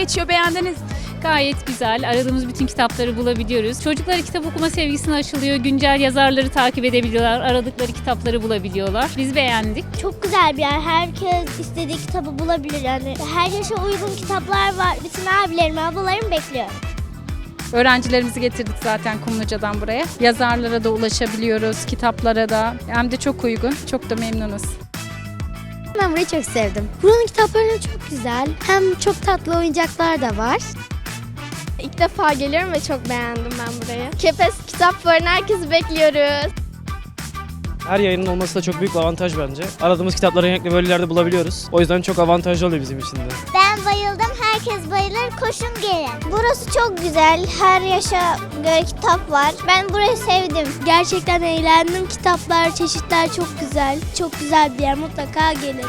geçiyor? Beğendiniz mi? Gayet güzel. Aradığımız bütün kitapları bulabiliyoruz. Çocuklara kitap okuma sevgisini aşılıyor. Güncel yazarları takip edebiliyorlar. Aradıkları kitapları bulabiliyorlar. Biz beğendik. Çok güzel bir yer. Herkes istediği kitabı bulabilir. Yani her yaşa uygun kitaplar var. Bütün abilerim, ablalarım bekliyor. Öğrencilerimizi getirdik zaten Kumluca'dan buraya. Yazarlara da ulaşabiliyoruz, kitaplara da. Hem de çok uygun, çok da memnunuz. Ben burayı çok sevdim. Buranın kitapları çok güzel. Hem çok tatlı oyuncaklar da var. İlk defa geliyorum ve çok beğendim ben burayı. Kepez kitap fuarını herkesi bekliyoruz. Her yayının olması da çok büyük bir avantaj bence. Aradığımız kitapları genellikle böyle yerlerde bulabiliyoruz. O yüzden çok avantajlı oluyor bizim için de. Ben bayıldım. Herkes bayılır. Koşun gelin. Burası çok güzel. Her yaşa göre kitap var. Ben burayı sevdim. Gerçekten eğlendim. Kitaplar, çeşitler çok güzel. Çok güzel bir yer. Mutlaka gelin.